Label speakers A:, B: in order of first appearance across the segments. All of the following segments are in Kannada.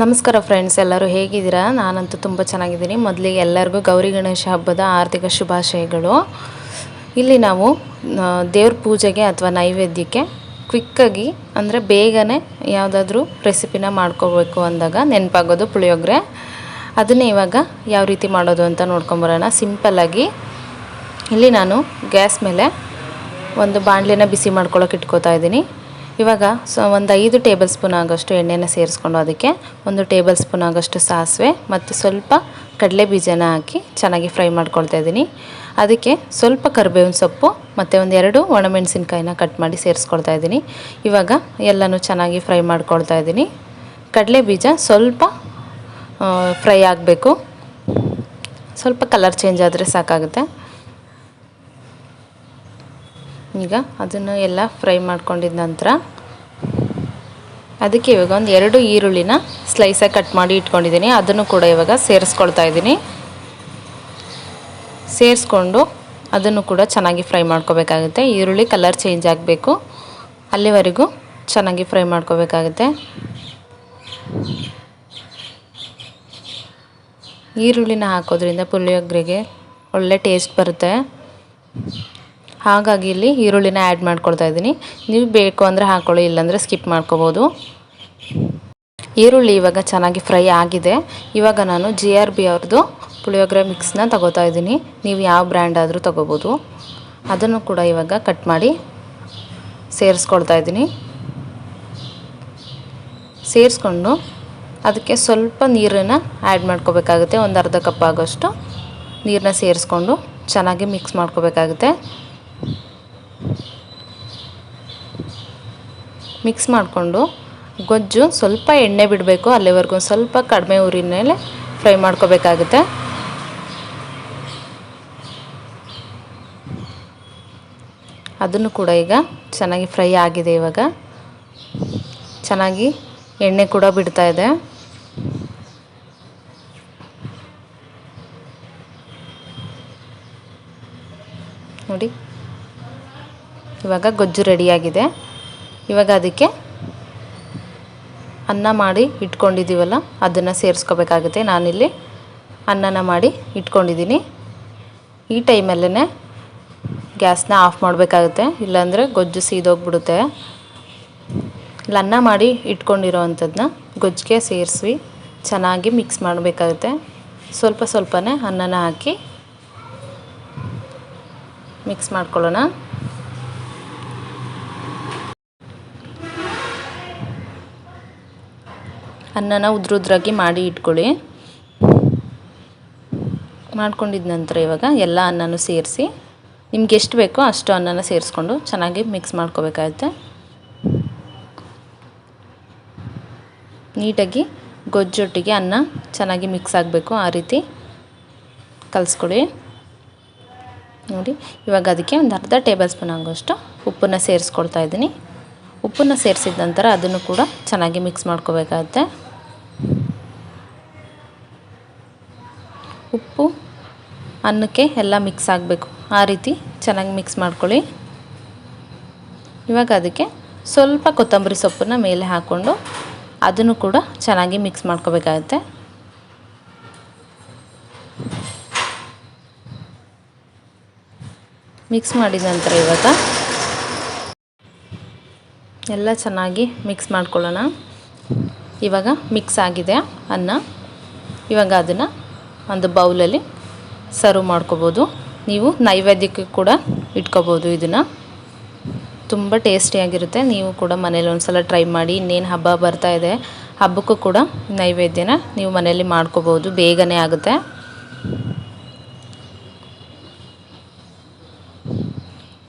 A: ನಮಸ್ಕಾರ ಫ್ರೆಂಡ್ಸ್ ಎಲ್ಲರೂ ಹೇಗಿದ್ದೀರಾ? ನಾನಂತೂ ತುಂಬ ಚೆನ್ನಾಗಿದ್ದೀನಿ. ಮೊದಲಿಗೆ ಎಲ್ಲರಿಗೂ ಗೌರಿ ಗಣೇಶ ಹಬ್ಬದ ಆರ್ಥಿಕ ಶುಭಾಶಯಗಳು. ಇಲ್ಲಿ ನಾವು ದೇವ್ರ ಪೂಜೆಗೆ ಅಥವಾ ನೈವೇದ್ಯಕ್ಕೆ ಕ್ವಿಕ್ಕಾಗಿ ಅಂದರೆ ಬೇಗನೆ ಯಾವುದಾದ್ರೂ ರೆಸಿಪಿನ ಮಾಡ್ಕೋಬೇಕು ಅಂದಾಗ ನೆನಪಾಗೋದು ಪುಳಿಯೋಗರೆ. ಅದನ್ನೇ ಇವಾಗ ಯಾವ ರೀತಿ ಮಾಡೋದು ಅಂತ ನೋಡ್ಕೊಂಬರೋಣ ಸಿಂಪಲ್ಲಾಗಿ ಇಲ್ಲಿ ನಾನು ಗ್ಯಾಸ್ ಮೇಲೆ ಒಂದು ಬಾಣಲಿನ ಬಿಸಿ ಮಾಡ್ಕೊಳ್ಳೋಕೆ ಇಟ್ಕೋತಾ ಇದ್ದೀನಿ. ಇವಾಗ ಸೊ ಒಂದು ಐದು ಟೇಬಲ್ ಸ್ಪೂನ್ ಆಗೋಷ್ಟು ಎಣ್ಣೆನ ಸೇರಿಸ್ಕೊಂಡು ಅದಕ್ಕೆ ಒಂದು ಟೇಬಲ್ ಸ್ಪೂನ್ ಆಗೋಷ್ಟು ಸಾಸಿವೆ ಮತ್ತು ಸ್ವಲ್ಪ ಕಡಲೆ ಬೀಜನ ಹಾಕಿ ಚೆನ್ನಾಗಿ ಫ್ರೈ ಮಾಡ್ಕೊಳ್ತಾ ಇದ್ದೀನಿ. ಅದಕ್ಕೆ ಸ್ವಲ್ಪ ಕರಿಬೇವಿನ ಸೊಪ್ಪು ಮತ್ತು ಒಂದೆರಡು ಒಣಮೆಣಸಿನ್ಕಾಯಿನ ಕಟ್ ಮಾಡಿ ಸೇರಿಸ್ಕೊಳ್ತಾ ಇದ್ದೀನಿ. ಇವಾಗ ಎಲ್ಲನೂ ಚೆನ್ನಾಗಿ ಫ್ರೈ ಮಾಡ್ಕೊಳ್ತಾ ಇದ್ದೀನಿ. ಕಡಲೆ ಬೀಜ ಸ್ವಲ್ಪ ಫ್ರೈ ಆಗಬೇಕು. ಸ್ವಲ್ಪ ಕಲರ್ ಚೇಂಜ್ ಆದರೆ ಸಾಕಾಗುತ್ತೆ. ಈಗ ಅದನ್ನು ಎಲ್ಲ ಫ್ರೈ ಮಾಡ್ಕೊಂಡಿದ ನಂತರ ಅದಕ್ಕೆ ಇವಾಗ ಒಂದು ಎರಡು ಈರುಳ್ಳಿನ ಸ್ಲೈಸಾಗಿ ಕಟ್ ಮಾಡಿ ಇಟ್ಕೊಂಡಿದ್ದೀನಿ. ಅದನ್ನು ಕೂಡ ಇವಾಗ ಸೇರಿಸ್ಕೊಳ್ತಾ ಇದ್ದೀನಿ. ಸೇರಿಸ್ಕೊಂಡು ಅದನ್ನು ಕೂಡ ಚೆನ್ನಾಗಿ ಫ್ರೈ ಮಾಡ್ಕೋಬೇಕಾಗುತ್ತೆ. ಈರುಳ್ಳಿ ಕಲರ್ ಚೇಂಜ್ ಆಗಬೇಕು. ಅಲ್ಲಿವರೆಗೂ ಚೆನ್ನಾಗಿ ಫ್ರೈ ಮಾಡ್ಕೋಬೇಕಾಗುತ್ತೆ. ಈರುಳ್ಳಿನ ಹಾಕೋದ್ರಿಂದ ಪುಳಿಯೋಗರೆಗೆ ಒಳ್ಳೆ ಟೇಸ್ಟ್ ಬರುತ್ತೆ. ಹಾಗಾಗಿ ಇಲ್ಲಿ ಈರುಳ್ಳಿನ ಆ್ಯಡ್ ಮಾಡ್ಕೊಳ್ತಾ ಇದ್ದೀನಿ. ನೀವು ಬೇಕು ಅಂದರೆ ಹಾಕ್ಕೊಳ್ಳಿ ಇಲ್ಲಾಂದರೆ ಸ್ಕಿಪ್ ಮಾಡ್ಕೋಬೋದು. ಈರುಳ್ಳಿ ಇವಾಗ ಚೆನ್ನಾಗಿ ಫ್ರೈ ಆಗಿದೆ. ಇವಾಗ ನಾನು ಜಿ ಆರ್ ಬಿ ಅವ್ರದ್ದು ಪುಳಿಯೋಗರೆ ಮಿಕ್ಸ್ನ ತಗೋತಾ ಇದ್ದೀನಿ. ನೀವು ಯಾವ ಬ್ರ್ಯಾಂಡ್ ಆದರೂ ತಗೋಬೋದು. ಅದನ್ನು ಕೂಡ ಇವಾಗ ಕಟ್ ಮಾಡಿ ಸೇರಿಸ್ಕೊಳ್ತಾ ಇದ್ದೀನಿ. ಸೇರಿಸ್ಕೊಂಡು ಅದಕ್ಕೆ ಸ್ವಲ್ಪ ನೀರನ್ನು ಆ್ಯಡ್ ಮಾಡ್ಕೋಬೇಕಾಗುತ್ತೆ. ಒಂದು ಅರ್ಧ ಕಪ್ ಆಗೋಷ್ಟು ನೀರನ್ನ ಸೇರಿಸ್ಕೊಂಡು ಚೆನ್ನಾಗಿ ಮಿಕ್ಸ್ ಮಾಡ್ಕೋಬೇಕಾಗುತ್ತೆ. ಮಿಕ್ಸ್ ಮಾಡಿಕೊಂಡು ಗೊಜ್ಜು ಸ್ವಲ್ಪ ಎಣ್ಣೆ ಬಿಡಬೇಕು ಅಲ್ಲಿವರೆಗೂ ಸ್ವಲ್ಪ ಕಡಿಮೆ ಊರಿನ ಫ್ರೈ ಮಾಡ್ಕೋಬೇಕಾಗುತ್ತೆ. ಅದನ್ನು ಕೂಡ ಈಗ ಚೆನ್ನಾಗಿ ಫ್ರೈ ಆಗಿದೆ ಇವಾಗ. ಚೆನ್ನಾಗಿ ಎಣ್ಣೆ ಕೂಡ ಬಿಡ್ತಾ ಇದೆ. ನೋಡಿ. ಇವಾಗ ಗೊಜ್ಜು ರೆಡಿಯಾಗಿದೆ. ಇವಾಗ ಅದಕ್ಕೆ ಅನ್ನ ಮಾಡಿ ಇಟ್ಕೊಂಡಿದ್ದೀವಲ್ಲ, ಅದನ್ನು ಸೇರಿಸ್ಕೋಬೇಕಾಗುತ್ತೆ. ನಾನಿಲ್ಲಿ ಅನ್ನನ ಮಾಡಿ ಇಟ್ಕೊಂಡಿದ್ದೀನಿ. ಈ ಟೈಮಲ್ಲೇ ಗ್ಯಾಸ್ನ ಆಫ್ ಮಾಡಬೇಕಾಗುತ್ತೆ. ಇಲ್ಲಾಂದರೆ ಗೊಜ್ಜು ಸೀದೋಗ್ಬಿಡುತ್ತೆ. ಇಲ್ಲ ಅನ್ನ ಮಾಡಿ ಇಟ್ಕೊಂಡಿರೋ ಅಂಥದ್ದನ್ನ ಗೊಜ್ಜಿಗೆ ಸೇರಿಸಿ ಚೆನ್ನಾಗಿ ಮಿಕ್ಸ್ ಮಾಡಬೇಕಾಗುತ್ತೆ. ಸ್ವಲ್ಪ ಸ್ವಲ್ಪನೇ ಅನ್ನನ ಹಾಕಿ ಮಿಕ್ಸ್ ಮಾಡ್ಕೊಳ್ಳೋಣ. ಅನ್ನನ ಉದ್ರುದ್ರಾಗಿ ಮಾಡಿ ಇಟ್ಕೊಳ್ಳಿ. ಮಾಡ್ಕೊಂಡಿದ ನಂತರ ಇವಾಗ ಎಲ್ಲ ಅನ್ನನೂ ಸೇರಿಸಿ, ನಿಮ್ಗೆ ಎಷ್ಟು ಬೇಕೋ ಅಷ್ಟು ಅನ್ನನ ಸೇರಿಸ್ಕೊಂಡು ಚೆನ್ನಾಗಿ ಮಿಕ್ಸ್ ಮಾಡ್ಕೋಬೇಕಾಗುತ್ತೆ. ನೀಟಾಗಿ ಗೊಜ್ಜೊಟ್ಟಿಗೆ ಅನ್ನ ಚೆನ್ನಾಗಿ ಮಿಕ್ಸ್ ಆಗಬೇಕು ಆ ರೀತಿ ಕಲಿಸ್ಕೊಳ್ಳಿ ನೋಡಿ, ಇವಾಗ ಅದಕ್ಕೆ ಒಂದು ಅರ್ಧ ಟೇಬಲ್ ಸ್ಪೂನ್ ಆಗೋಷ್ಟು ಉಪ್ಪನ್ನು ಸೇರಿಸ್ಕೊಳ್ತಾ ಇದ್ದೀನಿ. ಉಪ್ಪನ್ನು ಸೇರಿಸಿದ ನಂತರ ಅದನ್ನು ಕೂಡ ಚೆನ್ನಾಗಿ ಮಿಕ್ಸ್ ಮಾಡ್ಕೋಬೇಕಾಗತ್ತೆ. ಉಪ್ಪು, ಅನ್ನಕ್ಕೆ ಎಲ್ಲ ಮಿಕ್ಸ್ ಆಗಬೇಕು. ಆ ರೀತಿ ಚೆನ್ನಾಗಿ ಮಿಕ್ಸ್ ಮಾಡ್ಕೊಳ್ಳಿ. ಇವಾಗ ಅದಕ್ಕೆ ಸ್ವಲ್ಪ ಕೊತ್ತಂಬರಿ ಸೊಪ್ಪನ್ನು ಮೇಲೆ ಹಾಕ್ಕೊಂಡು ಅದನ್ನು ಕೂಡ ಚೆನ್ನಾಗಿ ಮಿಕ್ಸ್ ಮಾಡ್ಕೋಬೇಕಾಗತ್ತೆ. ಮಿಕ್ಸ್ ಮಾಡಿದ ನಂತರ ಇವಾಗ ಎಲ್ಲ ಚೆನ್ನಾಗಿ ಮಿಕ್ಸ್ ಮಾಡ್ಕೊಳ್ಳೋಣ. ಇವಾಗ ಮಿಕ್ಸ್ ಆಗಿದೆ ಅನ್ನ. ಇವಾಗ ಅದನ್ನು ಒಂದು ಬೌಲಲ್ಲಿ ಸರ್ವ್ ಮಾಡ್ಕೋಬೋದು. ನೀವು ನೈವೇದ್ಯಕ್ಕೆ ಕೂಡ ಇಟ್ಕೋಬೋದು ಇದನ್ನು. ತುಂಬ ಟೇಸ್ಟಿಯಾಗಿರುತ್ತೆ ನೀವು ಕೂಡ ಮನೇಲಿ ಒಂದು ಸಲ ಟ್ರೈ ಮಾಡಿ. ಇನ್ನೇನು ಹಬ್ಬ ಬರ್ತಾ ಇದೆ, ಹಬ್ಬಕ್ಕೂ ಕೂಡ ನೈವೇದ್ಯನ ನೀವು ಮನೆಯಲ್ಲಿ ಮಾಡ್ಕೋಬೋದು. ಬೇಗನೆ ಆಗುತ್ತೆ.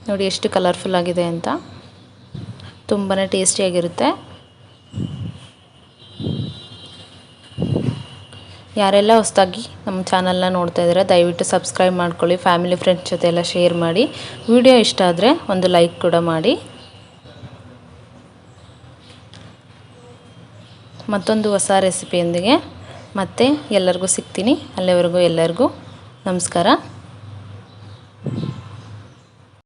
A: ನೋಡಿ ಎಷ್ಟು ಕಲರ್ಫುಲ್ ಆಗಿದೆ ಅಂತ. ತುಂಬಾ ಟೇಸ್ಟಿಯಾಗಿರುತ್ತೆ ಯಾರೆಲ್ಲ ಹೊಸದಾಗಿ ನಮ್ಮ ಚಾನಲ್ನ ನೋಡ್ತಾ ಇದ್ದಾರೆ, ದಯವಿಟ್ಟು ಸಬ್ಸ್ಕ್ರೈಬ್ ಮಾಡ್ಕೊಳ್ಳಿ ಫ್ಯಾಮಿಲಿ ಫ್ರೆಂಡ್ಸ್ ಜೊತೆ ಎಲ್ಲ ಶೇರ್ ಮಾಡಿ. ವಿಡಿಯೋ ಇಷ್ಟ ಆದರೆ ಒಂದು ಲೈಕ್ ಕೂಡ ಮಾಡಿ. ಮತ್ತೊಂದು ಹೊಸ ರೆಸಿಪಿಯೊಂದಿಗೆ ಮತ್ತೆ ಎಲ್ಲರಿಗೂ ಸಿಗ್ತೀನಿ. ಅಲ್ಲಿವರೆಗೂ ಎಲ್ಲರಿಗೂ ನಮಸ್ಕಾರ.